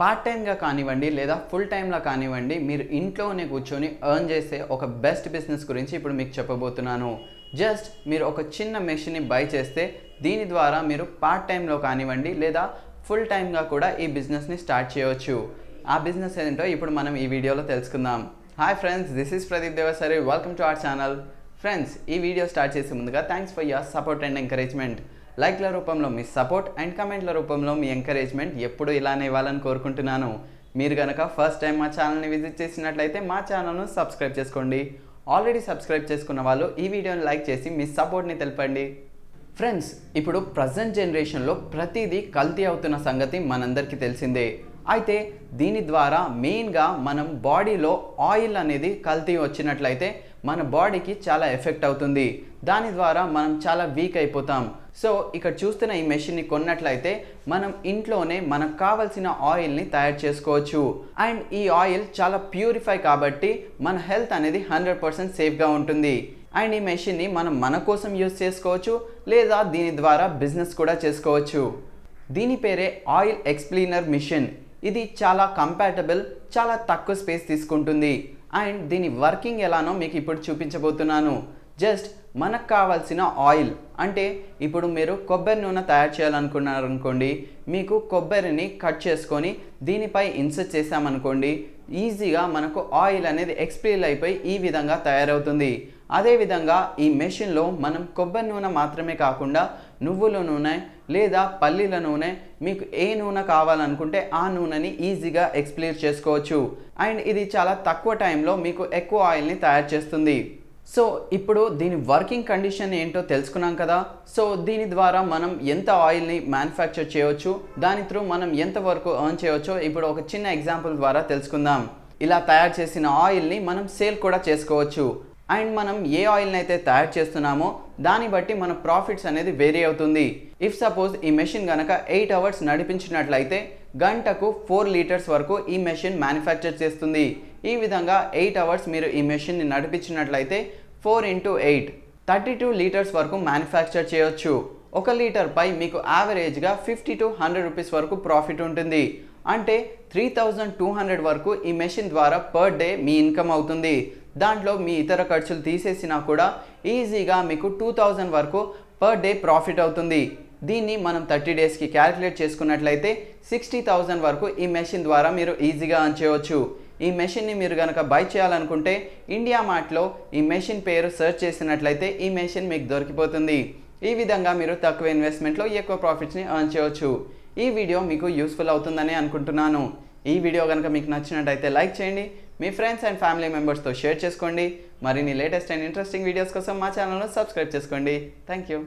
Part టైంగా కానివ్వండి లేదా full టైంలో కానివ్వండి మీరు ఇంట్లోనే కూర్చొని ఎర్న్ చేసే ఒక బెస్ట్ బిజినెస్ గురించి ఇప్పుడు మీకు చెప్పబోతున్నాను. జస్ట్ మీరు ఒక చిన్న మెషిన్ని బై చేస్తే దీని ద్వారా మీరు పార్ట్ టైంలో కానివ్వండి లేదా ఫుల్ టైంగా కూడా ఈ బిజినెస్ని స్టార్ట్ చేయవచ్చు. ఆ బిజినెస్ ఏంటో ఇప్పుడు మనం ఈ వీడియోలో తెలుసుకుందాం. Hi friends this is Pradeep Devasari welcome to our channel friends ఈ వీడియో స్టార్ట్ చేసే ముందుగా thanks for your support and encouragement లైక్ల రూపంలో మీ సపోర్ట్ అండ్ కమెంట్ల రూపంలో మీ ఎంకరేజ్మెంట్ ఎప్పుడు ఇలానే ఇవ్వాలని కోరుకుంటున్నాను. మీరు కనుక ఫస్ట్ టైం మా ఛానల్ని విజిట్ చేసినట్లయితే మా ఛానల్ను సబ్స్క్రైబ్ చేసుకోండి. ఆల్రెడీ సబ్స్క్రైబ్ చేసుకున్న వాళ్ళు ఈ వీడియోని లైక్ చేసి మీ సపోర్ట్ని తెలపండి. ఫ్రెండ్స్ ఇప్పుడు ప్రజెంట్ జనరేషన్లో ప్రతిదీ కల్తీ అవుతున్న సంగతి మనందరికీ తెలిసిందే. అయితే దీని ద్వారా మెయిన్గా మనం బాడీలో ఆయిల్ అనేది కల్తీ వచ్చినట్లయితే మన బాడీకి చాలా ఎఫెక్ట్ అవుతుంది. దాని ద్వారా మనం చాలా వీక్ అయిపోతాం. సో ఇక్కడ చూస్తున్న ఈ మెషిన్ని కొన్నట్లయితే మనం ఇంట్లోనే మనకు కావాల్సిన ఆయిల్ని తయారు చేసుకోవచ్చు. అండ్ ఈ ఆయిల్ చాలా ప్యూరిఫై కాబట్టి మన హెల్త్ అనేది హండ్రెడ్ పర్సెంట్ సేఫ్గా ఉంటుంది. అండ్ ఈ మెషిన్ని మనం మన కోసం యూజ్ చేసుకోవచ్చు లేదా దీని ద్వారా బిజినెస్ కూడా చేసుకోవచ్చు. దీని పేరే ఆయిల్ ఎక్స్ప్లీనర్ మిషన్. ఇది చాలా కంపాటబుల్ చాలా తక్కువ స్పేస్ తీసుకుంటుంది. అండ్ దీని వర్కింగ్ ఎలానో మీకు ఇప్పుడు చూపించబోతున్నాను. జస్ట్ మనకు కావాల్సిన ఆయిల్. అంటే ఇప్పుడు మీరు కొబ్బరి నూనె తయారు చేయాలనుకున్నారు అనుకోండి మీకు కొబ్బరిని కట్ చేసుకొని దీనిపై ఇన్సర్ట్ చేసామనుకోండి ఈజీగా మనకు ఆయిల్ అనేది ఎక్స్పీల్ అయిపోయి ఈ విధంగా తయారవుతుంది. అదేవిధంగా ఈ మెషిన్లో మనం కొబ్బరి నూనె మాత్రమే కాకుండా నువ్వుల నూనె లేదా పల్లీల నూనె మీకు ఏ నూనె కావాలనుకుంటే ఆ నూనెని ఈజీగా ఎక్స్ప్లేర్ చేసుకోవచ్చు. అండ్ ఇది చాలా తక్కువ టైంలో మీకు ఎక్కువ ఆయిల్ని తయారు చేస్తుంది. సో ఇప్పుడు దీని వర్కింగ్ కండిషన్ ఏంటో తెలుసుకున్నాం కదా. సో దీని ద్వారా మనం ఎంత ఆయిల్ని మ్యానుఫ్యాక్చర్ చేయవచ్చు దాని త్రూ మనం ఎంత వరకు ఎర్న్ చేయవచ్చో ఇప్పుడు ఒక చిన్న ఎగ్జాంపుల్ ద్వారా తెలుసుకుందాం. ఇలా తయారు చేసిన ఆయిల్ని మనం సేల్ కూడా చేసుకోవచ్చు. అండ్ మనం ఏ ఆయిల్ని అయితే తయారు చేస్తున్నామో దాన్ని బట్టి మన ప్రాఫిట్స్ అనేది వేరీ అవుతుంది. ఇఫ్ సపోజ్ ఈ మెషిన్ కనుక ఎయిట్ అవర్స్ నడిపించినట్లయితే గంటకు ఫోర్ లీటర్స్ వరకు ఈ మెషిన్ మ్యానుఫ్యాక్చర్ చేస్తుంది. ఈ విధంగా ఎయిట్ అవర్స్ మీరు ఈ మెషిన్ని నడిపించినట్లయితే four into eight thirty two litres వరకు మ్యానుఫ్యాక్చర్ చేయొచ్చు. ఒక లీటర్ పై మీకు యావరేజ్గా ఫిఫ్టీ టు హండ్రెడ్ రూపీస్ వరకు ప్రాఫిట్ ఉంటుంది. అంటే త్రీ థౌజండ్ టూ హండ్రెడ్ వరకు ఈ మెషిన్ ద్వారా పర్ డే మీ ఇన్కమ్ అవుతుంది. దాంట్లో మీ ఇతర ఖర్చులు తీసేసినా కూడా ఈజీగా మీకు టూ థౌజండ్ వరకు పర్ డే ప్రాఫిట్ అవుతుంది. దీన్ని మనం థర్టీ డేస్కి క్యాలిక్యులేట్ చేసుకున్నట్లయితే సిక్స్టీ థౌజండ్ వరకు ఈ మెషిన్ ద్వారా మీరు ఈజీగా అంచేయవచ్చు ఈ మెషిన్ని మీరు కనుక బై చేయాలనుకుంటే ఇండియా మార్ట్లో ఈ మెషిన్ పేరు సెర్చ్ చేసినట్లయితే ఈ మెషిన్ మీకు దొరికిపోతుంది. ఈ విధంగా మీరు తక్కువ ఇన్వెస్ట్మెంట్లో ఎక్కువ ప్రాఫిట్స్ని ఎర్న్ చేయవచ్చు. ఈ వీడియో మీకు యూస్ఫుల్ అవుతుందని అనుకుంటున్నాను. ఈ వీడియో కనుక మీకు నచ్చినట్టయితే లైక్ చేయండి. మీ ఫ్రెండ్స్ అండ్ ఫ్యామిలీ మెంబర్స్తో షేర్ చేసుకోండి. మరిన్ని లేటెస్ట్ అండ్ ఇంట్రెస్టింగ్ వీడియోస్ కోసం మా ఛానల్ను సబ్స్క్రైబ్ చేసుకోండి. Thank you